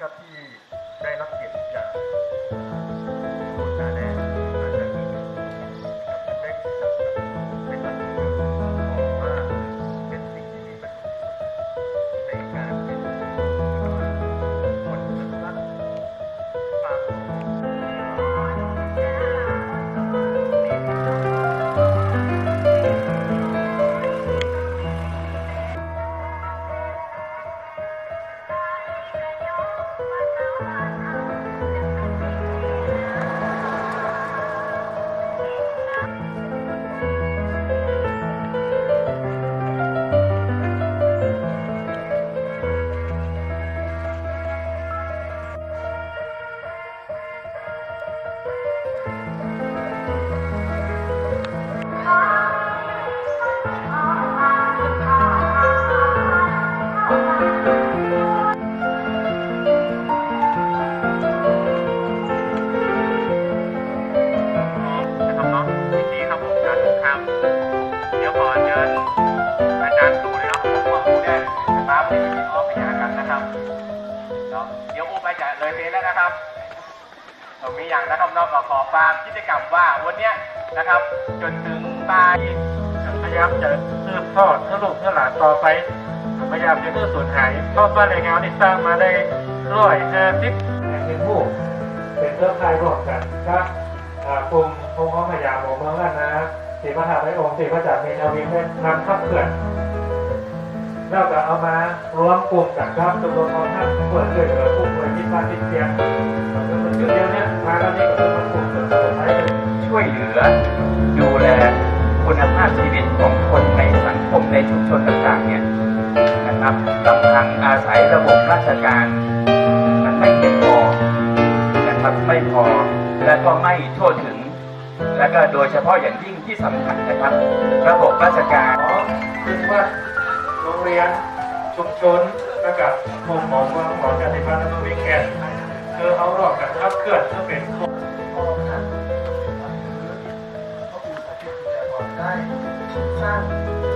ครับที่ได้รับเกียรติจาก ดี๋ยวอูไปจะเลยเพลแล้วนะครับผมมีอย่างนะครับนอกจากขอฝากกิจกรรมว่าวันนี้นะครับ จนถึงบ่ายพยายามจะสืบทอดเพื่อลูกเพื่อหลานต่อไปพยายามจะเพื่อสูญหายเพราะบ้านแรงงานนี่สร้างมาได้ร้อยห้าสิบเป็นผู้เป็นเครือข่ายร่วมกันก็อ่ากลุ่มพงข้อพยามองเมืองล้านนะสีพระธาตุไอองค์สีพระจักรมีนาวินได้นำขับเคลื่อน เราจะเอามารวมกลุ่มกันครับจำนวนของท่านเปิดช่วยเหลือผู้ป่วยที่บ้านที่เตียงมันจุดเดียวเนี่ยมาแล้วนี่ก็คือมันกลุ่มสุดท้ายเลยช่วยเหลือ ดูแลคุณภาพชีวิตของคนในสังคมในชุมชนต่างๆเนี่ยนะครับลำพังอาศัยระบบราชการมันไม่เพียงพอนะครับไม่พอและก็ไม่ทั่วถึง และก็โดยเฉพาะอย่างยิ่งที่สำคัญนะครับ ระบบราชการหมอคือว่า เรียน ชุมชนแล้วก็หมอหมอเมืองหมอจันทิพัฒน์แล้วก็วิกแกนคือเอารอบกันขับเคลื่อนเพื่อเป็นคนพอค่ะเขาปูสถิติแต่ก่อนได้สร้าง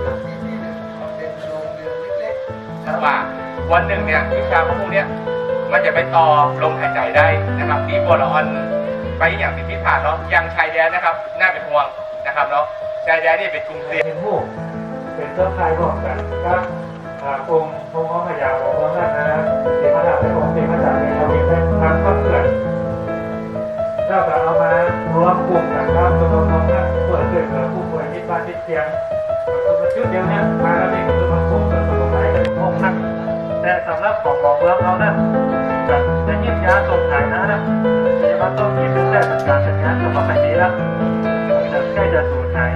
สถานที่ที่หนึ่งเป็นโรงเรียนเล็กๆว่าวันหนึ่งเนี่ยวิชาพวกเนี้ยมันจะไปต่อลมหายใจได้นะครับนี่บัวละออนไปอย่างที่พิพานเนาะยังชายแดนนะครับ น่าเป็นห่วงนะครับเนาะชายแดนนี่เป็นกลุ่มเสี่ยงเป็นผู้ เป็นเครือข่ายร่วมกันครับอ่ากลุ่มพงข้อพยาวของเมืองล้นนะเสีพระธาตุไอ้องค์สีพระจักรมีนาวินได้นำขับเคลื่อนเราจะเอามารวมกลุ่มกันครับจนวนของท่านเปิดช่วยเหลือผู้ป่วยที่บ้านที่เตียงมันชุดเดียวเนี่ยมาแล้วนี่คือมันกลุ่มเป็นคนไทยกันห้องนั่งแต่สำหรับของหมอเมืองเขานั่นจะจะยิบยาส่งขายนะนะจะมาต้มกินเป็นแรกการเป็นงานก็ไม่ดีแล้วจะใกล้จะสูญหาย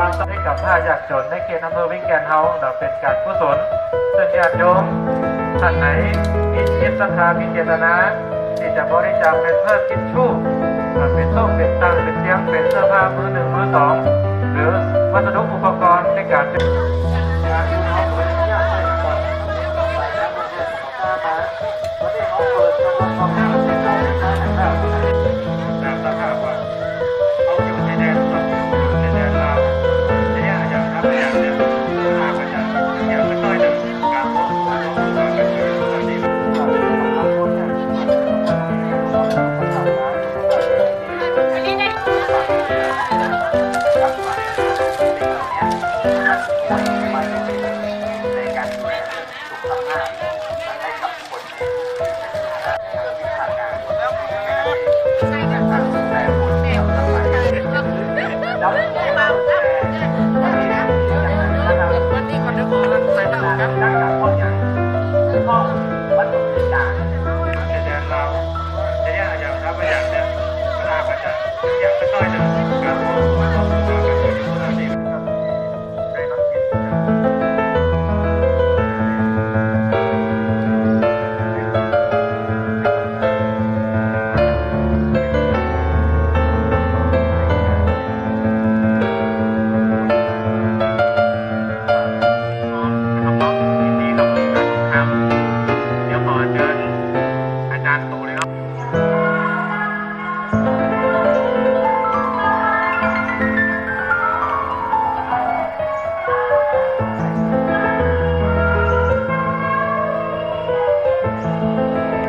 ความต้องให้กับผ้ายากจนในเขตอำเภอวิ่งแกนเฮาเราเป็นการกุศลซึ่งญาติโยมท่านไหนมีจิตศรัทธามีเจตนาที่จะบริจาคเป็นเพื่อทิชชู่เป็นส้มเป็นตังเป็นเตียงเป็นเสื้อผ้ามือหนึ่งมือสองหรือวัสดุอุปกรณ์ในการ